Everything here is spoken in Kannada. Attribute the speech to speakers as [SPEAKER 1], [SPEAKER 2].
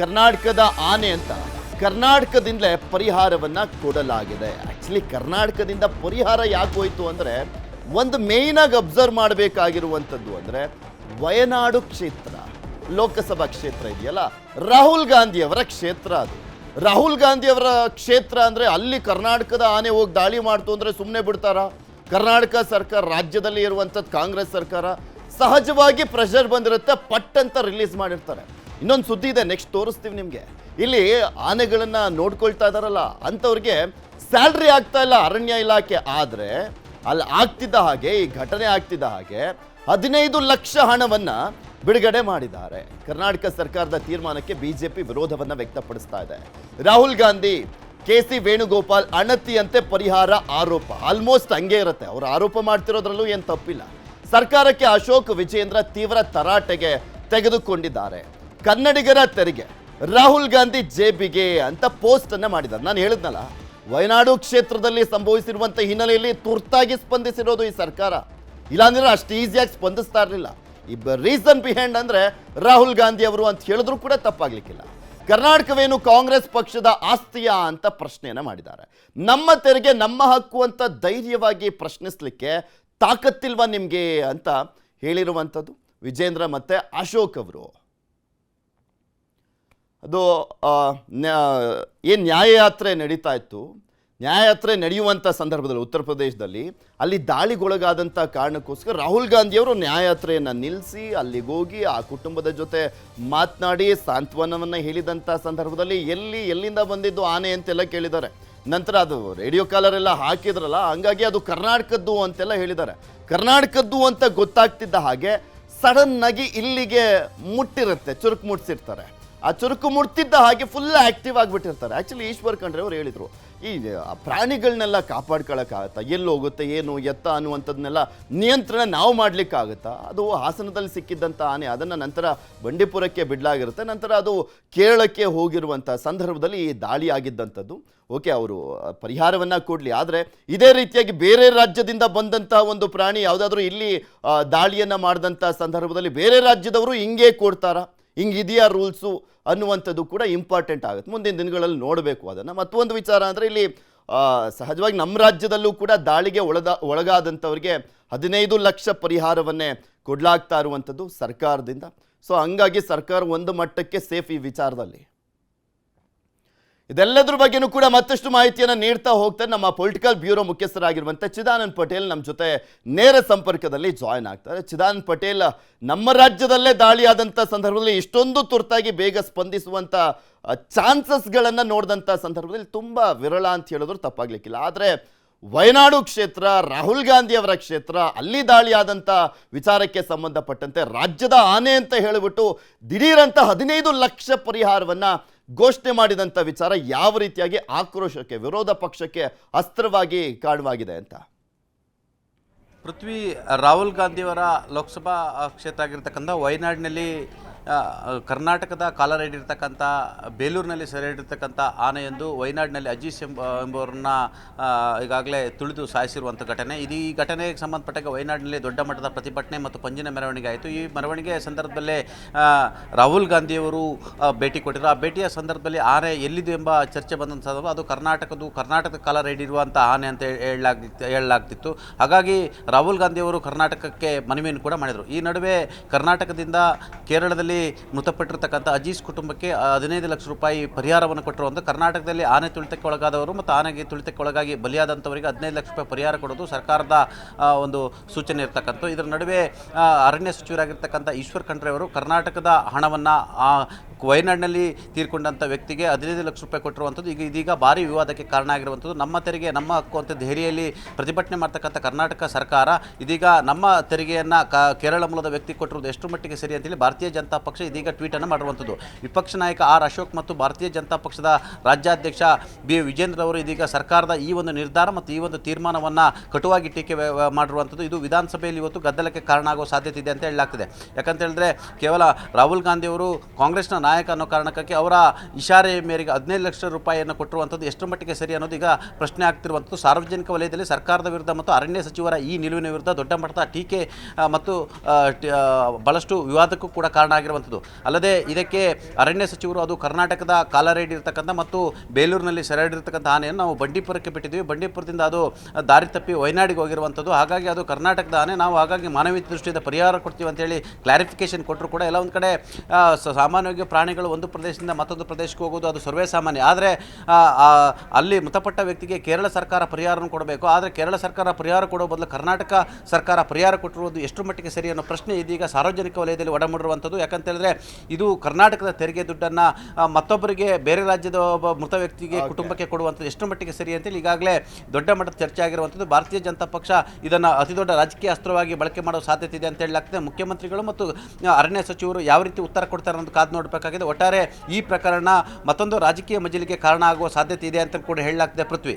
[SPEAKER 1] ಕರ್ನಾಟಕದ ಆನೆ ಅಂತ ಕರ್ನಾಟಕದಿಂದಲೇ ಪರಿಹಾರವನ್ನ ಕೊಡಲಾಗಿದೆ. ಆ್ಯಕ್ಚುಲಿ ಕರ್ನಾಟಕದಿಂದ ಪರಿಹಾರ ಯಾಕೆ ಹೋಯ್ತು ಅಂದ್ರೆ, ಒಂದು ಮೇಯ್ನಾಗಿ ಅಬ್ಸರ್ವ್ ಮಾಡಬೇಕಾಗಿರುವಂಥದ್ದು ಅಂದ್ರೆ, ವಯನಾಡು ಕ್ಷೇತ್ರ, ಲೋಕಸಭಾ ಕ್ಷೇತ್ರ ಇದೆಯಲ್ಲ? ರಾಹುಲ್ ಗಾಂಧಿಯವರ ಕ್ಷೇತ್ರ ಅದು. ರಾಹುಲ್ ಗಾಂಧಿ ಅವರ ಕ್ಷೇತ್ರ ಅಂದ್ರೆ, ಅಲ್ಲಿ ಕರ್ನಾಟಕದ ಆನೆ ಹೋಗಿ ದಾಳಿ ಮಾಡ್ತು ಅಂದ್ರೆ ಸುಮ್ಮನೆ ಬಿಡ್ತಾರಾ? ಕರ್ನಾಟಕ ಸರ್ಕಾರ ರಾಜ್ಯದಲ್ಲಿ ಇರುವಂಥದ್ದು ಕಾಂಗ್ರೆಸ್ ಸರ್ಕಾರ, ಸಹಜವಾಗಿ ಪ್ರೆಷರ್ ಬಂದಿರುತ್ತೆ, ಪಟ್ ಅಂತ ರಿಲೀಸ್ ಮಾಡಿರ್ತಾರೆ. ಇನ್ನೊಂದು ಸುದ್ದಿ ಇದೆ ನೆಕ್ಸ್ಟ್ ತೋರಿಸ್ತೀವಿ ನಿಮಗೆ. ಇಲ್ಲಿ ಆನೆಗಳನ್ನು ನೋಡ್ಕೊಳ್ತಾ ಇದ್ದಾರಲ್ಲ ಅಂಥವ್ರಿಗೆ ಸ್ಯಾಲ್ರಿ ಆಗ್ತಾ ಇಲ್ಲ ಅರಣ್ಯ ಇಲಾಖೆ. ಆದರೆ ಅಲ್ಲಿ ಆಗ್ತಿದ್ದ ಹಾಗೆ, ಈ ಘಟನೆ ಆಗ್ತಿದ್ದ ಹಾಗೆ ಹದಿನೈದು ಲಕ್ಷ ಹಣವನ್ನ ಬಿಡುಗಡೆ ಮಾಡಿದ್ದಾರೆ. ಕರ್ನಾಟಕ ಸರ್ಕಾರದ ತೀರ್ಮಾನಕ್ಕೆ ಬಿಜೆಪಿ ವಿರೋಧವನ್ನು ವ್ಯಕ್ತಪಡಿಸ್ತಾ ಇದೆ. ರಾಹುಲ್ ಗಾಂಧಿ, ಕೆ ಸಿ ವೇಣುಗೋಪಾಲ್ ಅಣತಿಯಂತೆ ಪರಿಹಾರ ಆರೋಪ. ಆಲ್ಮೋಸ್ಟ್ ಹಂಗೆ ಇರುತ್ತೆ. ಅವರು ಆರೋಪ ಮಾಡ್ತಿರೋದ್ರಲ್ಲೂ ಏನು ತಪ್ಪಿಲ್ಲ. ಸರ್ಕಾರಕ್ಕೆ ಅಶೋಕ್ ವಿಜೇಂದ್ರ ತೀವ್ರ ತರಾಟೆಗೆ ತೆಗೆದುಕೊಂಡಿದ್ದಾರೆ. ಕನ್ನಡಿಗರ ತೆರಿಗೆ. ರಾಹುಲ್ ಗಾಂಧಿ ಜೇಬಿಗೆ ಅಂತ ಪೋಸ್ಟ್ ಅನ್ನ ಮಾಡಿದ್ದಾರೆ ನಾನು ಹೇಳಿದ್ನಲ್ಲ, ವಯನಾಡು ಕ್ಷೇತ್ರದಲ್ಲಿ ಸಂಭವಿಸಿರುವಂತ ಹಿನ್ನೆಲೆಯಲ್ಲಿ ತುರ್ತಾಗಿ ಸ್ಪಂದಿಸಿರೋದು ಈ ಸರ್ಕಾರ. ಇಲ್ಲಾಂದ್ರೆ ಅಷ್ಟು ಈಸಿಯಾಗಿ ಸ್ಪಂದಿಸ್ತಾ ಇರಲಿಲ್ಲ. ಇಬ್ಬ ರೀಸನ್ ಬಿಹೈಂಡ್ ಅಂದ್ರೆ ರಾಹುಲ್ ಗಾಂಧಿ ಅವರು ಅಂತ ಹೇಳಿದ್ರು ಕೂಡ ತಪ್ಪಾಗ್ಲಿಕ್ಕಿಲ್ಲ. ಕರ್ನಾಟಕವೇನು ಕಾಂಗ್ರೆಸ್ ಪಕ್ಷದ ಆಸ್ತಿಯಾ ಅಂತ ಪ್ರಶ್ನೆಯನ್ನ ಮಾಡಿದ್ದಾರೆ. ನಮ್ಮ ತೆರಿಗೆ, ನಮ್ಮ ಹಕ್ಕು ಅಂತ ಧೈರ್ಯವಾಗಿ ಪ್ರಶ್ನಿಸ್ಲಿಕ್ಕೆ ತಾಕತ್ತಿಲ್ವಾ ನಿಮಗೆ ಅಂತ ಹೇಳಿರುವಂಥದ್ದು ವಿಜೇಂದ್ರ ಮತ್ತೆ ಅಶೋಕ್ ಅವರು. ಅದು ಏನು ನ್ಯಾಯಯಾತ್ರೆ ನಡೀತಾ ಇತ್ತು, ನ್ಯಾಯಯಾತ್ರೆ ನಡೆಯುವಂಥ ಸಂದರ್ಭದಲ್ಲಿ ಉತ್ತರ ಪ್ರದೇಶದಲ್ಲಿ ಅಲ್ಲಿ ದಾಳಿಗೊಳಗಾದಂಥ ಕಾರಣಕ್ಕೋಸ್ಕರ ರಾಹುಲ್ ಗಾಂಧಿಯವರು ನ್ಯಾಯಯಾತ್ರೆಯನ್ನು ನಿಲ್ಲಿಸಿ ಅಲ್ಲಿಗೋಗಿ ಆ ಕುಟುಂಬದ ಜೊತೆ ಮಾತನಾಡಿ, ಸಾಂತ್ವನವನ್ನು ಹೇಳಿದಂಥ ಸಂದರ್ಭದಲ್ಲಿ ಎಲ್ಲಿ, ಎಲ್ಲಿಂದ ಬಂದಿದ್ದು ಆನೆ ಅಂತೆಲ್ಲ ಕೇಳಿದ್ದಾರೆ. ನಂತರ ಅದು ರೇಡಿಯೋ ಕಾಲರ್ ಎಲ್ಲ ಹಾಕಿದ್ರಲ್ಲ, ಹಂಗಾಗಿ ಅದು ಕರ್ನಾಟಕದ್ದು ಅಂತೆಲ್ಲ ಹೇಳಿದ್ದಾರೆ. ಕರ್ನಾಟಕದ್ದು ಅಂತ ಗೊತ್ತಾಗ್ತಿದ್ದ ಹಾಗೆ ಸಡನ್ನಾಗಿ ಇಲ್ಲಿಗೆ ಮುಟ್ಟಿರುತ್ತೆ, ಚುರುಕು ಮುಟ್ಸಿರ್ತಾರೆ. ಆ ಚುರುಕು ಮುಡ್ತಿದ್ದ ಹಾಗೆ ಫುಲ್ ಆಕ್ಟಿವ್ ಆಗಿಬಿಟ್ಟಿರ್ತಾರೆ. ಆ್ಯಕ್ಚುಲಿ ಈಶ್ವರ್ ಖಂಡ್ರೆ ಅವ್ರು ಹೇಳಿದರು, ಈ ಪ್ರಾಣಿಗಳನ್ನೆಲ್ಲ ಕಾಪಾಡ್ಕೊಳ್ಳೋಕ್ಕಾಗತ್ತಾ ಎಲ್ಲಿ ಹೋಗುತ್ತೆ, ಏನು, ಎತ್ತ ಅನ್ನುವಂಥದ್ದನ್ನೆಲ್ಲ ನಿಯಂತ್ರಣ ನಾವು ಮಾಡಲಿಕ್ಕಾಗತ್ತಾ? ಅದು ಹಾಸನದಲ್ಲಿ ಸಿಕ್ಕಿದ್ದಂಥ ಆನೆ, ಅದನ್ನು ನಂತರ ಬಂಡೀಪುರಕ್ಕೆ ಬಿಡಲಾಗಿರುತ್ತೆ. ನಂತರ ಅದು ಕೇರಳಕ್ಕೆ ಹೋಗಿರುವಂಥ ಸಂದರ್ಭದಲ್ಲಿ ಈ ದಾಳಿ ಆಗಿದ್ದಂಥದ್ದು. ಓಕೆ, ಅವರು ಪರಿಹಾರವನ್ನು ಕೊಡಲಿ. ಆದರೆ ಇದೇ ರೀತಿಯಾಗಿ ಬೇರೆ ರಾಜ್ಯದಿಂದ ಬಂದಂತಹ ಒಂದು ಪ್ರಾಣಿ, ಯಾವುದಾದ್ರೂ ಇಲ್ಲಿ ದಾಳಿಯನ್ನು ಮಾಡಿದಂಥ ಸಂದರ್ಭದಲ್ಲಿ ಬೇರೆ ರಾಜ್ಯದವರು ಹಿಂಗೆ ಕೊಡ್ತಾರಾ? ಹಿಂಗಿದೆಯಾ ರೂಲ್ಸು ಅನ್ನುವಂಥದ್ದು ಕೂಡ ಇಂಪಾರ್ಟೆಂಟ್ ಆಗುತ್ತೆ. ಮುಂದಿನ ದಿನಗಳಲ್ಲಿ ನೋಡಬೇಕು ಅದನ್ನು. ಮತ್ತೊಂದು ವಿಚಾರ ಅಂದರೆ ಇಲ್ಲಿ ಸಹಜವಾಗಿ ನಮ್ಮ ರಾಜ್ಯದಲ್ಲೂ ಕೂಡ ದಾಳಿಗೆ ಒಳದ, ಒಳಗಾದಂಥವ್ರಿಗೆ ಹದಿನೈದು ಲಕ್ಷ ಪರಿಹಾರವನ್ನೇ ಕೊಡಲಾಗ್ತಾ ಇರುವಂಥದ್ದು ಸರ್ಕಾರದಿಂದ. ಸೊ ಹಂಗಾಗಿ ಸರ್ಕಾರ ಒಂದು ಮಟ್ಟಕ್ಕೆ ಸೇಫ್ ಈ ವಿಚಾರದಲ್ಲಿ. ಇದೆಲ್ಲದ್ರ ಬಗ್ಗೆನೂ ಕೂಡ ಮತ್ತಷ್ಟು ಮಾಹಿತಿಯನ್ನು ನೀಡ್ತಾ ಹೋಗ್ತಾರೆ ನಮ್ಮ ಪೊಲಿಟಿಕಲ್ ಬ್ಯೂರೋ ಮುಖ್ಯಸ್ಥರಾಗಿರುವಂಥ ಚಿದಾನಂದ್ ಪಟೇಲ್ ನಮ್ಮ ಜೊತೆ ನೇರ ಸಂಪರ್ಕದಲ್ಲಿ ಜಾಯ್ನ್ ಆಗ್ತಾರೆ. ಚಿದಾನಂದ್ ಪಟೇಲ್, ನಮ್ಮ ರಾಜ್ಯದಲ್ಲೇ ದಾಳಿಯಾದಂಥ ಸಂದರ್ಭದಲ್ಲಿ ಇಷ್ಟೊಂದು ತುರ್ತಾಗಿ ಬೇಗ ಸ್ಪಂದಿಸುವಂಥ ಚಾನ್ಸಸ್ಗಳನ್ನು ನೋಡಿದಂಥ ಸಂದರ್ಭದಲ್ಲಿ ತುಂಬ ವಿರಳ ಅಂತ ಹೇಳಿದ್ರು ತಪ್ಪಾಗ್ಲಿಕ್ಕಿಲ್ಲ. ಆದರೆ ವಯನಾಡು ಕ್ಷೇತ್ರ, ರಾಹುಲ್ ಗಾಂಧಿ ಅವರ ಕ್ಷೇತ್ರ, ಅಲ್ಲಿ ದಾಳಿಯಾದಂಥ ವಿಚಾರಕ್ಕೆ ಸಂಬಂಧಪಟ್ಟಂತೆ ರಾಜ್ಯದ ಆನೆ ಅಂತ ಹೇಳಿಬಿಟ್ಟು ದಿಢೀರಂತ ಹದಿನೈದು ಲಕ್ಷ ಪರಿಹಾರವನ್ನು ಘೋಷಣೆ ಮಾಡಿದಂಥ ವಿಚಾರ ಯಾವ ರೀತಿಯಾಗಿ ಆಕ್ರೋಶಕ್ಕೆ, ವಿರೋಧ ಪಕ್ಷಕ್ಕೆ ಅಸ್ತ್ರವಾಗಿ ಕಾರಣವಾಗಿದೆ ಅಂತ?
[SPEAKER 2] ಪೃಥ್ವಿ, ರಾಹುಲ್ ಗಾಂಧಿಯವರ ಲೋಕಸಭಾ ಕ್ಷೇತ್ರ ಆಗಿರ್ತಕ್ಕಂಥ ವಯನಾಡಿನಲ್ಲಿ ಕರ್ನಾಟಕದ ಕಾಲರ್ ಹಿಡಿರ್ತಕ್ಕಂಥ ಬೇಲೂರಿನಲ್ಲಿ ಸೆರೆ ಹಿಡಿರ್ತಕ್ಕಂಥ ಆನೆಯೊಂದು ವಯನಾಡಿನಲ್ಲಿ ಅಜೀಸ್ ಎಂಬ, ಎಂಬುವರನ್ನ ಈಗಾಗಲೇ ತುಳಿದು ಸಾಯಿಸಿರುವಂಥ ಘಟನೆ. ಇದು ಈ ಘಟನೆಗೆ ಸಂಬಂಧಪಟ್ಟಾಗ ವಯನಾಡಿನಲ್ಲಿ ದೊಡ್ಡ ಮಟ್ಟದ ಪ್ರತಿಭಟನೆ ಮತ್ತು ಪಂಜಿನ ಮೆರವಣಿಗೆ ಆಯಿತು. ಈ ಮೆರವಣಿಗೆ ಸಂದರ್ಭದಲ್ಲೇ ರಾಹುಲ್ ಗಾಂಧಿಯವರು ಭೇಟಿ ಕೊಟ್ಟಿದ್ರು. ಆ ಭೇಟಿಯ ಸಂದರ್ಭದಲ್ಲಿ ಆನೆ ಎಲ್ಲಿದೆ ಎಂಬ ಚರ್ಚೆ ಬಂದಂಥ ಅದು ಕರ್ನಾಟಕದ್ದು, ಕರ್ನಾಟಕದ ಕಾಲ ರೈಡಿರುವಂಥ ಆನೆ ಅಂತ ಹೇಳಲಾಗ್ತಿತ್ತು ಹೇಳಲಾಗ್ತಿತ್ತು. ಹಾಗಾಗಿ ರಾಹುಲ್ ಗಾಂಧಿಯವರು ಕರ್ನಾಟಕಕ್ಕೆ ಮನವಿಯನ್ನು ಕೂಡ ಮಾಡಿದರು. ಈ ನಡುವೆ ಕರ್ನಾಟಕದಿಂದ ಕೇರಳದಲ್ಲಿ ಮೃತಪಟ್ಟಿರ್ತಕ್ಕಂಥ ಅಜೀಸ್ ಕುಟುಂಬಕ್ಕೆ ಹದಿನೈದು ಲಕ್ಷ ರೂಪಾಯಿ ಪರಿಹಾರವನ್ನು ಕೊಟ್ಟರು ಅಂತ ಕರ್ನಾಟಕದಲ್ಲಿ ಆನೆ ತುಳಿತಕ್ಕೆ ಒಳಗಾದವರು ಮತ್ತು ಆನೆಗೆ ತುಳಿತಕ್ಕೆ ಒಳಗಾಗಿ ಬಲಿಯಾದಂಥವರಿಗೆ ಹದಿನೈದು ಲಕ್ಷ ರೂಪಾಯಿ ಪರಿಹಾರ ಕೊಡೋದು ಸರ್ಕಾರದ ಒಂದು ಸೂಚನೆ ಇರ್ತಕ್ಕಂಥ ಇದರ ನಡುವೆ ಅರಣ್ಯ ಸಚಿವರಾಗಿರ್ತಕ್ಕಂಥ ಈಶ್ವರ್ ಖಂಡ್ರೆ ಅವರು ಕರ್ನಾಟಕದ ಹಣವನ್ನು ವಯನಾಡಿನಲ್ಲಿ ತೀರ್ಕೊಂಡಂಥ ವ್ಯಕ್ತಿಗೆ ಹದಿನೈದು ಲಕ್ಷ ರೂಪಾಯಿ ಕೊಟ್ಟಿರುವಂಥದ್ದು. ಈಗ ಇದೀಗ ಭಾರಿ ವಿವಾದಕ್ಕೆ ಕಾರಣ ಆಗಿರುವಂಥದ್ದು. ನಮ್ಮ ತೆರಿಗೆ, ನಮ್ಮ ಹಕ್ಕು ಅಂತ ದೆಹಲಿಯಲ್ಲಿ ಪ್ರತಿಭಟನೆ ಮಾಡ್ತಕ್ಕಂಥ ಕರ್ನಾಟಕ ಸರ್ಕಾರ ಇದೀಗ ನಮ್ಮ ತೆರಿಗೆಯನ್ನು ಕ, ಕೇರಳ ಮೂಲದ ವ್ಯಕ್ತಿ ಕೊಟ್ಟಿರೋದು ಎಷ್ಟು ಮಟ್ಟಿಗೆ ಸರಿ ಅಂತೇಳಿ ಭಾರತೀಯ ಜನತಾ ಪಕ್ಷ ಇದೀಗ ಟ್ವೀಟನ್ನು ಮಾಡಿರುವಂಥದ್ದು. ವಿಪಕ್ಷ ನಾಯಕ ಆರ್ ಅಶೋಕ್ ಮತ್ತು ಭಾರತೀಯ ಜನತಾ ಪಕ್ಷದ ರಾಜ್ಯಾಧ್ಯಕ್ಷ ಬಿ ವಿಜೇಂದ್ರ ಅವರು ಇದೀಗ ಸರ್ಕಾರದ ಈ ಒಂದು ನಿರ್ಧಾರ ಮತ್ತು ಈ ಒಂದು ತೀರ್ಮಾನವನ್ನು ಕಟುವಾಗಿ ಟೀಕೆ ಮಾಡಿರುವಂಥದ್ದು. ಇದು ವಿಧಾನಸಭೆಯಲ್ಲಿ ಇವತ್ತು ಗದ್ದಲಕ್ಕೆ ಕಾರಣ ಆಗೋ ಸಾಧ್ಯತೆ ಇದೆ ಅಂತ ಹೇಳಲಾಗ್ತಿದೆ. ಯಾಕಂತ ಹೇಳಿದ್ರೆ ಕೇವಲ ರಾಹುಲ್ ಗಾಂಧಿ ಅವರು ಕಾಂಗ್ರೆಸ್ನ ನಾಯಕ ಅನ್ನೋ ಕಾರಣಕ್ಕೆ ಅವರ ಇಶಾರೆ ಮೇರೆಗೆ ಹದಿನೈದು ಲಕ್ಷ ರೂಪಾಯಿಯನ್ನು ಕೊಟ್ಟಿರುವಂಥದ್ದು ಎಷ್ಟು ಮಟ್ಟಿಗೆ ಸರಿ ಅನ್ನೋದು ಈಗ ಪ್ರಶ್ನೆ ಆಗ್ತಿರುವಂಥದ್ದು. ಸಾರ್ವಜನಿಕ ವಲಯದಲ್ಲಿ ಸರ್ಕಾರದ ವಿರುದ್ಧ ಮತ್ತು ಅರಣ್ಯ ಸಚಿವರ ಈ ನಿಲುವಿನ ವಿರುದ್ಧ ದೊಡ್ಡ ಮಟ್ಟದ ಟೀಕೆ ಮತ್ತು ಬಹಳಷ್ಟು ವಿವಾದಕ್ಕೂ ಕೂಡ ಕಾರಣ ಆಗಿರುವಂಥ ಆಗಿರುವಂಥದ್ದು. ಅಲ್ಲದೆ ಇದಕ್ಕೆ ಅರಣ್ಯ ಸಚಿವರು ಅದು ಕರ್ನಾಟಕದ ಕಾಲರೇಡ್ ಇರತಕ್ಕಂಥ ಮತ್ತು ಬೇಲೂರಿನಲ್ಲಿ ಸೆರೆಡಿರ್ತಕ್ಕಂಥ ಆನೆಯನ್ನು ನಾವು ಬಂಡೀಪುರಕ್ಕೆ ಬಿಟ್ಟಿದ್ವಿ ಬಂಡೀಪುರದಿಂದ ಅದು ದಾರಿ ತಪ್ಪಿ ವಯನಾಡಿಗೆ ಹೋಗಿರುವಂಥದ್ದು. ಹಾಗಾಗಿ ಅದು ಕರ್ನಾಟಕದ ಆನೆ. ನಾವು ಹಾಗಾಗಿ ಮಾನವೀಯ ದೃಷ್ಟಿಯಿಂದ ಪರಿಹಾರ ಕೊಡ್ತೀವಿ ಅಂತೇಳಿ ಕ್ಲಾರಿಫಿಕೇಶನ್ ಕೊಟ್ಟರು ಕೂಡ ಎಲ್ಲ ಒಂದು ಕಡೆ ಸಾಮಾನ್ಯವಾಗಿ ಪ್ರಾಣಿಗಳು ಒಂದು ಪ್ರದೇಶದಿಂದ ಮತ್ತೊಂದು ಪ್ರದೇಶಕ್ಕೆ ಹೋಗೋದು ಅದು ಸರ್ವೇ ಸಾಮಾನ್ಯ. ಆದರೆ ಅಲ್ಲಿ ಮೃತಪಟ್ಟ ವ್ಯಕ್ತಿಗೆ ಕೇರಳ ಸರ್ಕಾರ ಪರಿಹಾರವನ್ನು ಕೊಡಬೇಕು. ಆದರೆ ಕೇರಳ ಸರ್ಕಾರ ಪರಿಹಾರ ಕೊಡೋ ಬದಲು ಕರ್ನಾಟಕ ಸರ್ಕಾರ ಪರಿಹಾರ ಕೊಟ್ಟಿರುವುದು ಎಷ್ಟು ಮಟ್ಟಿಗೆ ಸರಿ ಅನ್ನೋ ಪ್ರಶ್ನೆ ಇದೀಗ ಸಾರ್ವಜನಿಕ ವಲಯದಲ್ಲಿ ಒಡಮೂಡಿರುವಂಥದ್ದು. ಯಾಕಂತ ಹೇಳಿದ್ರೆ ಇದು ಕರ್ನಾಟಕದ ತೆರಿಗೆ ದುಡ್ಡನ್ನು ಮತ್ತೊಬ್ಬರಿಗೆ ಬೇರೆ ರಾಜ್ಯದ ಒಬ್ಬ ಮೃತ ವ್ಯಕ್ತಿಗೆ ಕುಟುಂಬಕ್ಕೆ ಕೊಡುವಂಥದ್ದು ಎಷ್ಟು ಮಟ್ಟಿಗೆ ಸರಿ ಅಂತೇಳಿ ಈಗಾಗಲೇ ದೊಡ್ಡ ಮಟ್ಟದ ಚರ್ಚೆ ಆಗಿರುವಂಥದ್ದು. ಭಾರತೀಯ ಜನತಾ ಪಕ್ಷ ಇದನ್ನು ಅತಿ ದೊಡ್ಡ ರಾಜಕೀಯ ಅಸ್ತ್ರವಾಗಿ ಬಳಕೆ ಮಾಡೋ ಸಾಧ್ಯತೆ ಇದೆ ಅಂತ ಹೇಳಲಾಗ್ತದೆ. ಮುಖ್ಯಮಂತ್ರಿಗಳು ಮತ್ತು ಅರಣ್ಯ ಸಚಿವರು ಯಾವ ರೀತಿ ಉತ್ತರ ಕೊಡ್ತಾರೆ ಅನ್ನೋದು ಕಾದು ನೋಡಬೇಕಾಗಿದೆ. ಒಟ್ಟಾರೆ ಈ ಪ್ರಕರಣ ಮತ್ತೊಂದು ರಾಜಕೀಯ ಮಜಲಿಗೆ ಕಾರಣ ಆಗುವ ಸಾಧ್ಯತೆ ಇದೆ ಅಂತ ಕೂಡ ಹೇಳಲಾಗ್ತದೆ ಪೃಥ್ವಿ.